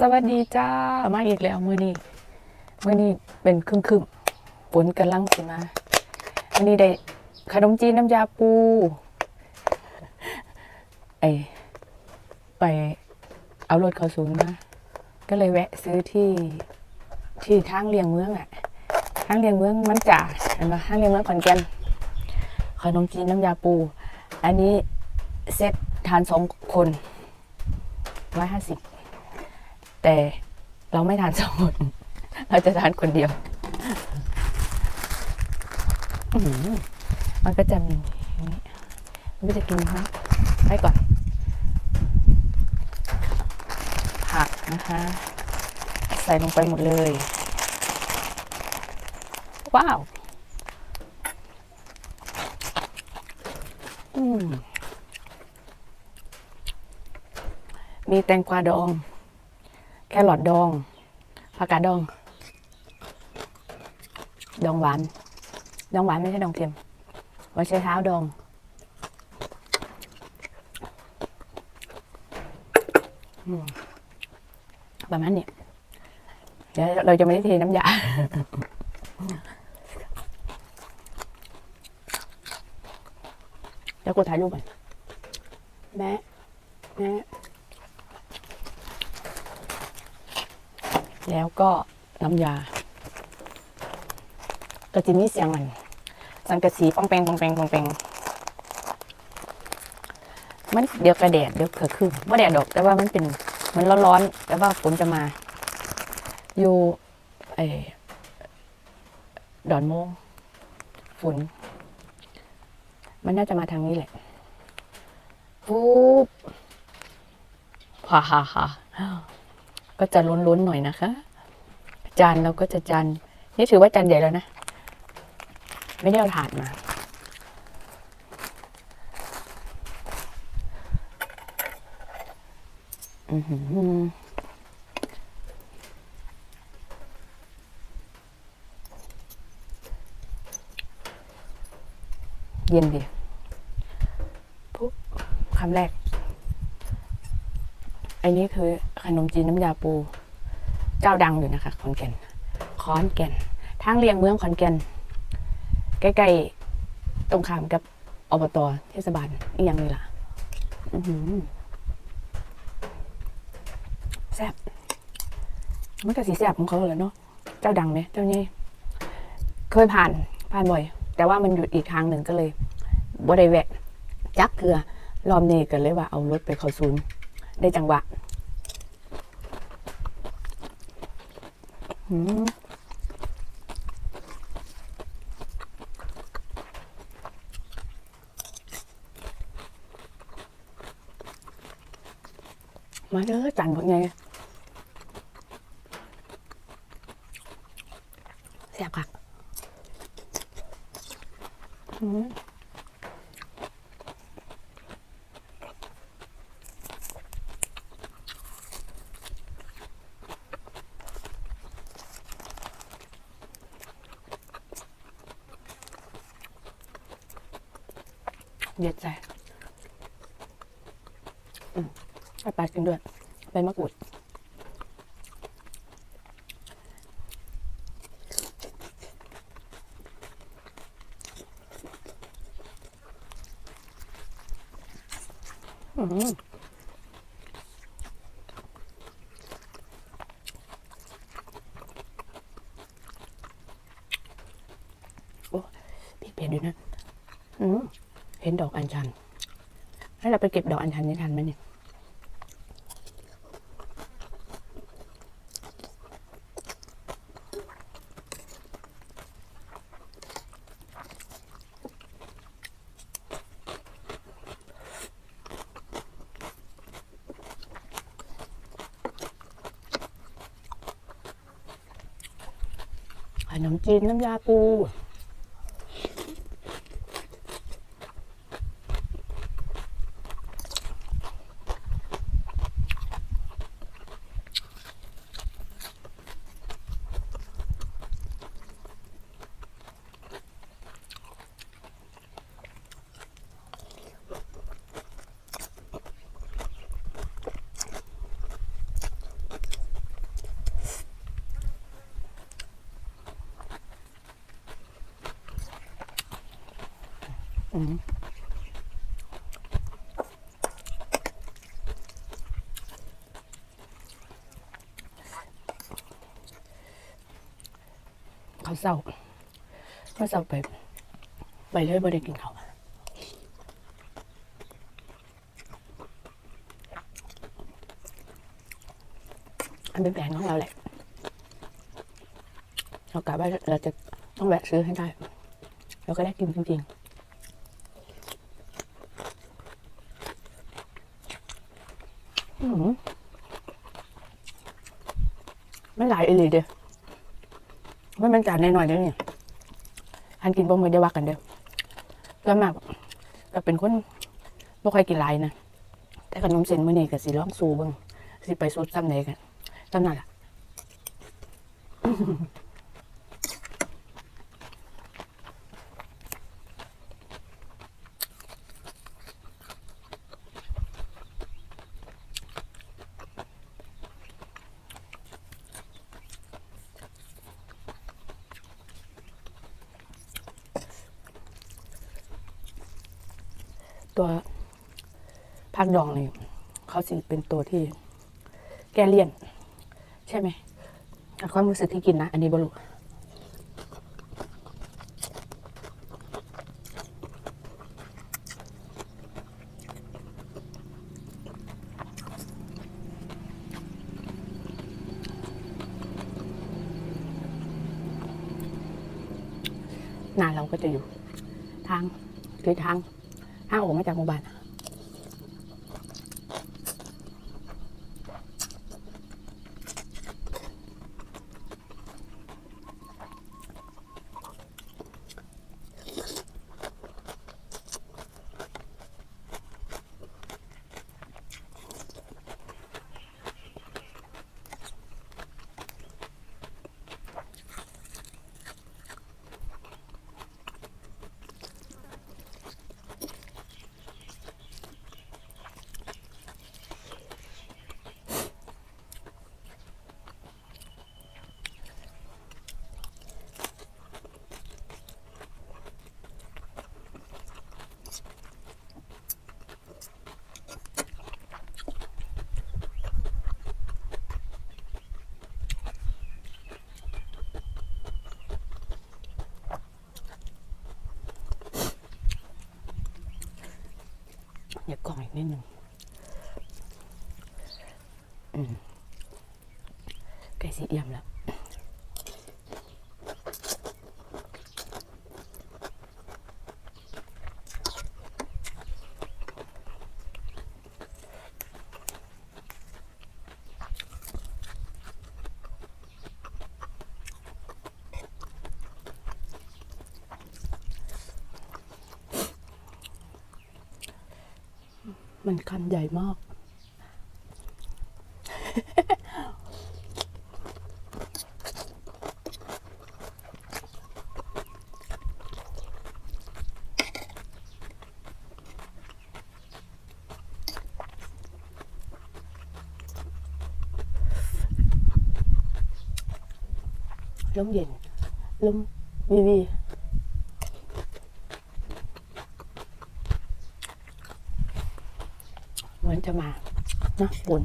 สวัสดีจ้ามาอีกแล้วมือนี้มือนี้เป็นครึ่งครึ่งฝนกำลังสิมาวันนี้ได้ขนมจีนน้ำยาปูไอไปเอารถเขาศูนย์มาก็เลยแวะซื้อที่ที่ทางเลียงเมืองอะทางเลียงเมืองมันจ่าเห็นปะทางเลียงเมืองขอนแก่นขนมจีนน้ำยาปู อันนี้เซ็ตทานสองคนร้อยห้าสิบ แต่เราไม่ทานสองคนเราจะทานคนเดียวอื้อหือมันก็จะมีอย่างนี้มันก็จะกินนะไปก่อน ผักนะคะ ใส่ลงไปหมดเลย ว้าวอืมมีแตงกวาดองแค รอทดองผักกาดดอง ดองหวาน ดองหวานไม่ใช่ดองเค็มไว้ใช้เท้าดองอืมประมาณนี้ เดี๋ยวเราจะไม่ได้เทน้ำยาเดี๋ยวกูถ่ายรูปก่อนแม่แม่ แล้วก็น้ำยาก็จะมีเสียงมัน สังกะสีปองแปงปองแปงปองแปงมันเดี๋ยวกระแดดเดี๋ยวเกิดขึ้นว่าแดดดอกแต่ว่ามันเป็นเหมันร้อนๆแต่ว่าฝนจะมา อยู่ไอ้ดอนโมงฝนมันน่าจะมาทางนี้แหละปุ๊บฮ่าฮ่าฮ่า ก็จะล้นๆหน่อยนะคะ จานเราก็จะจานนี่ถือว่าจานใหญ่แล้วนะ ไม่ได้เอาถาดมา อือหือเย็นดีปุ๊บคำแรก อันนี้คือ ขนมจีนน้ำยาปู เจ้าดังอยู่นะคะขอนแก่นขอนแก่นทางเลียงเมืองขอนแก่นใกล้ๆตรงข้ามกับอบตเทศบาลอีกอย่างนี้ล่ะอือหือแซ่บมันก็สีแซ่บของเขาเลยเนาะเจ้าดังไหมเจ้านี่เคยผ่านผ่านบ่อย แต่ว่ามันอยู่อีกทางหนึ่งก็เลยบ่ได้แวะ จักเกลือรอบนี้กันเลยว่าเอารถไปเขาศูนได้จังหวะ หืมมาเด้อจันพวกไงเสียบค่ะหืม เย็ดใจอืมไปปลากินด้วยใบมะกรูดอืมโอ้พี่เผ็ดด้วยนะ อืม เห็นดอกอัญชันให้เราไปเก็บดอกอัญชันนี้ทันไหมเนี่ยขนมจีนน้ำยาปู เขาเศร้าเมื่อเศร้าไป ไปเลยบ่ได้กินเขาอันเป็นแผนของเราแหละเรากะว่าเราจะต้องแวะซื้อให้ได้ เราก็ได้กินจริงๆอืม ไม่หลายอีหลีเดียวไม่เป็นจานน้อยๆเด้อเนี่ยอันกินบ่มือได้ว่ากันเด้อแล้วมากก็เป็นคนบ่ค่อยกินหลายนะแต่ขนมเส้นมื้อนี้ก็สิลองสู้เบิ่งสิไปสุดซ้ำไหนกันซ้ำนั่นล่ะ ตัวผักดองนี่เขาสิเป็นตัวที่แก้เลี่ยน ใช่ไหมความรู้สึกที่กินนะ อันนี้บรุหน้าเราก็จะอยู่ ทางคือทาง ทางออกมาจากหมู่บ้าน อย่ากล่องอีกนิดหนึ่งอืมไก่สีเอี่ยมแล้ว มันคำใหญ่มาก ลมเย็นลมวีวี เหมือนจะมานะฝน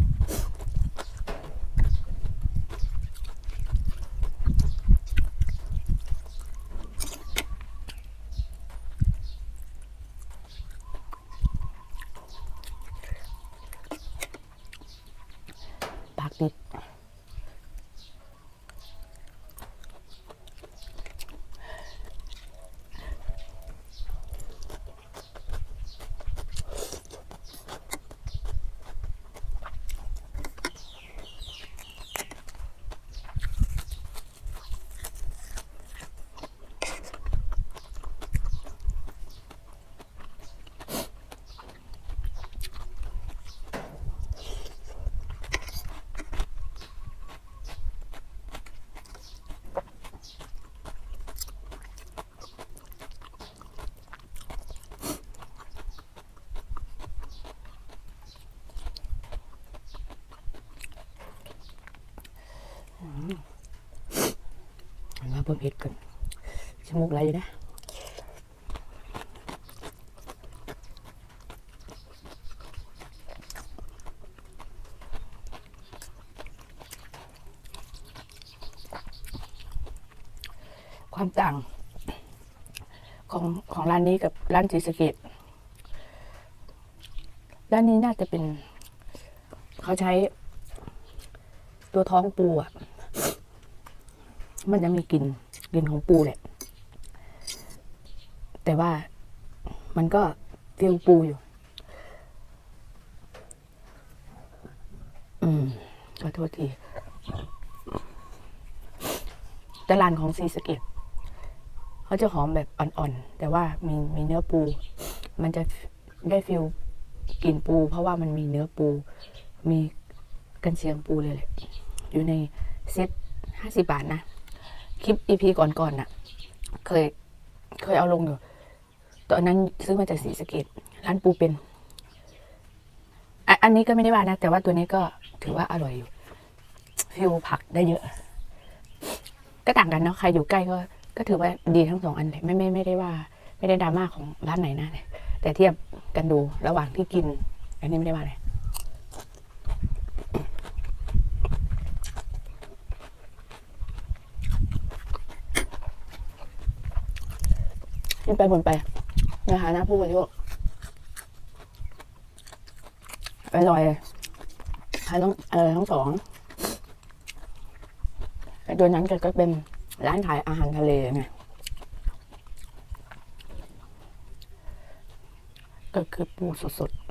บ่เผ็ดกันชมูกไหลนะความต่างของของร้านนี้กับร้านจีสะเกดร้านนี้น่าจะเป็น เขาใช้ตัวท้องปูอะ มันจะมีกลิ่นกลิ่นของปูแหละ แต่ว่ามันก็ฟิลปูอยู่ อืมขอโทษทีแต่ร้านของซีสเกตเขาจะหอมแบบอ่อนๆ แต่ว่ามีมีเนื้อปู มันจะได้ฟิลกลิ่นปู เพราะว่ามันมีเนื้อปู มีกันเชียงปูเลยแหละ อยู่ในเซ็ตห้าสิบาทนะ คลิปอีพีก่อนๆน่ะ เคย เคยเอาลงอยู่ ตอนนั้นซื้อมาจากสีสเกตร้านปูเป็นอันนี้ก็ไม่ได้ว่านะ แต่ว่าตัวนี้ก็ถือว่าอร่อยอยู่ฟิวผักได้เยอะ ก็ต่างกันเนาะใครอยู่ใกล้ก็ ก็ถือว่าดีทั้งสองอันเลยไม่ไม่ไม่ได้ว่า ไม่ได้ดราม่าของร้านไหนนะแต่เทียบกันดูระหว่างที่กิน อันนี้ไม่ได้ว่าอะไรินไปบนไปนะคะนะผู้บริโภคอร่อยทั้งเออทั้งสองไอ้ตัวนั้นก็เป็นร้านขายอาหารทะเลไงก็คือปูสดๆ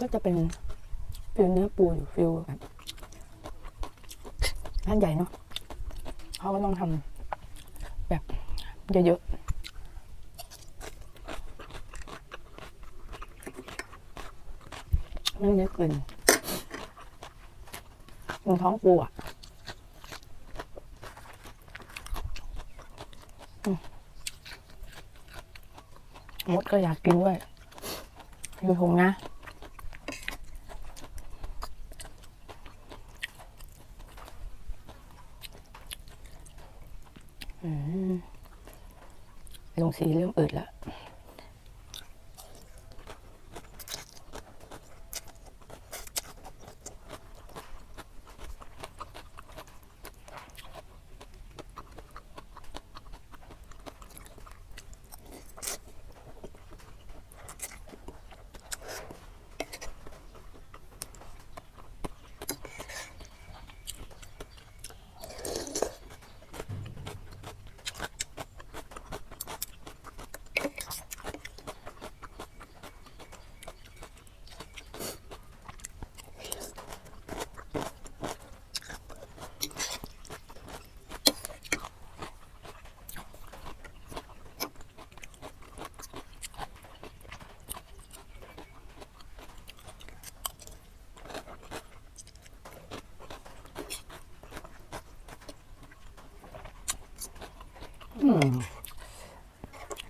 ก็จะเป็นฟิลเนื้อปูอยู่ฟิลแบบร้านใหญ่เนาะเขาก็ต้องทำแบบเยอะๆไม่เยอะกลิ่นมันท้องปูอะมดก็อยากกินด้วยอยู่ทงนะ อืมลง สีเริ่มอืดแล้ว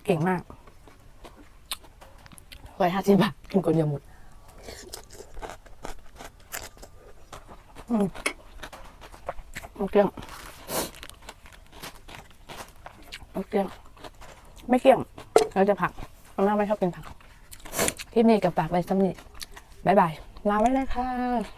เก่งมากร้อยห้าสิบบาทกินคนเดียวหมดอืมโอเคงโอเคงไม่เกี่ยง เราจะผักเราหน้าไม่ชอบกินผัก ที่นี่กับปากไปสำนิบ๊ายบายลาไว้เลยค่ะ